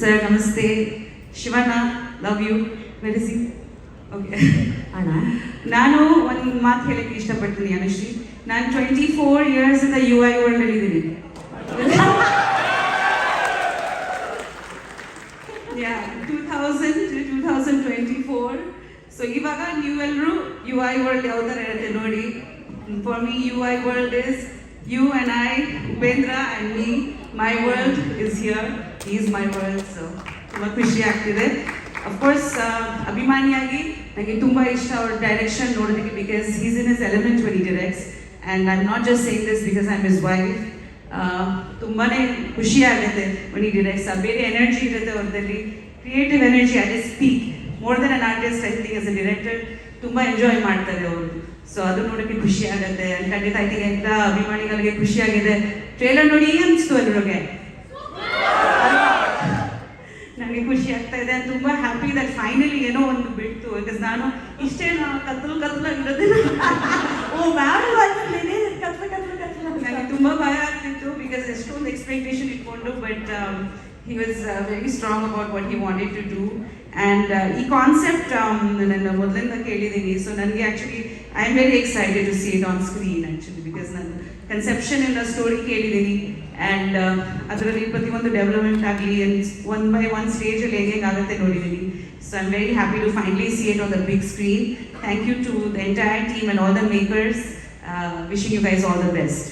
Sir, ನಮಸ್ತೆ. Shivanna love you very see okay ಅಣ್ಣ, ನಾನು ಒಂದು ಮಾತು ಹೇಳಕ್ಕೆ ಇಷ್ಟಪಡ್ತೀನಿ ಅನುಶ್ರೀ. ನಾನು ಟ್ವೆಂಟಿ ಫೋರ್ ಇಯರ್ಸ್ ಇಂದ ಯು ಐ ವರ್ಲ್ಡ್ ಇದ್ದೀನಿ. Two thousand two thousand twenty four so ಇವಾಗ ನೀವೆಲ್ಲರೂ ಯು ಐ ವರ್ಲ್ಡ್ ಯಾವ ಥರ ಇರುತ್ತೆ ನೋಡಿ. For me U I world is U I, Upendra and me, my world is here, he is my world, so ತುಂಬ ಖುಷಿ ಆಗ್ತಿದೆ. ಅಫ್ಕೋರ್ಸ್ ಅಭಿಮಾನಿಯಾಗಿ ನನಗೆ ತುಂಬ ಇಷ್ಟ ಅವ್ರ ಡೈರೆಕ್ಷನ್ ನೋಡೋದಕ್ಕೆ because he's in his element very directs and I not just saying this because I am his wife ತುಂಬಾ ಖುಷಿ ಆಗುತ್ತೆ when ಡಿರೆಕ್ಟ್ಸ್ ಬೇರೆ ಎನರ್ಜಿ ಇರುತ್ತೆ ಅವ್ರದಲ್ಲಿ ಕ್ರಿಯೇಟಿವ್ ಎನರ್ಜಿ ಅದೇ speak more than an artist I think as a director ತುಂಬ enjoy ಮಾಡ್ತಾರೆ ಅವರು ಸೊ ಅದು ನೋಡೋಕ್ಕೆ ಖುಷಿ ಆಗುತ್ತೆ. ಖಂಡಿತ ಐ ತಿಂಕ್ ಅಭಿಮಾನಿಗಳಿಗೆ ಖುಷಿ ಆಗಿದೆ. ಟ್ರೇಲರ್ ನೋಡಿ ಅನಿಸ್ತು ಎಲ್ಲರಿಗೆ ನನಗೆ ಖುಷಿ ಆಗ್ತಾ ಇದೆ. ತುಂಬ ಹ್ಯಾಪಿ ಇದೆ. ಫೈನಲಿ ಏನೋ ಒಂದು ಬಿಡ್ತು. ಬಿಕಾಸ್ ನಾನು ಇಷ್ಟೇ ನಾವು ಕತ್ತಲು ಕತ್ಲು ಇರೋದಿಲ್ಲ. ಓ ಮ್ಯಾಮ್ ಕತ್ಲ ಕತ್ಲ ಕತ್ಲ ನನಗೆ ತುಂಬಾ ಭಯ ಆಗ್ತಿತ್ತು. ಬಿಕಾಸ್ ಎಷ್ಟೊಂದು ಎಕ್ಸ್ಪೆಕ್ಟೇಷನ್ ಇಟ್ಕೊಂಡು but he was very strong about what he wanted to do and uh, ಈ ಕಾನ್ಸೆಪ್ಟ್ ನನ್ನ ಮೊದಲಿಂದ ಕೇಳಿದ್ದೀನಿ ಸೊ ನನಗೆ actually I am very excited to see it on screen actually because ನಾನು ಕನ್ಸೆಪ್ಷನ್ ಇಂದ ಸ್ಟೋರಿ ಕೇಳಿದ್ದೀನಿ ಆ್ಯಂಡ್ ಅದರಲ್ಲಿ ಪ್ರತಿಯೊಂದು ಡೆವಲಪ್ಮೆಂಟ್ ಆಗಲಿ ಒನ್ ಬೈ ಒನ್ ಸ್ಟೇಜಲ್ಲಿ ಹೇಗೆ ಆಗುತ್ತೆ ನೋಡಿದ್ದೀನಿ so I am very happy to finally see it on the big screen thank you to the entire team and all the makers wishing you guys all the best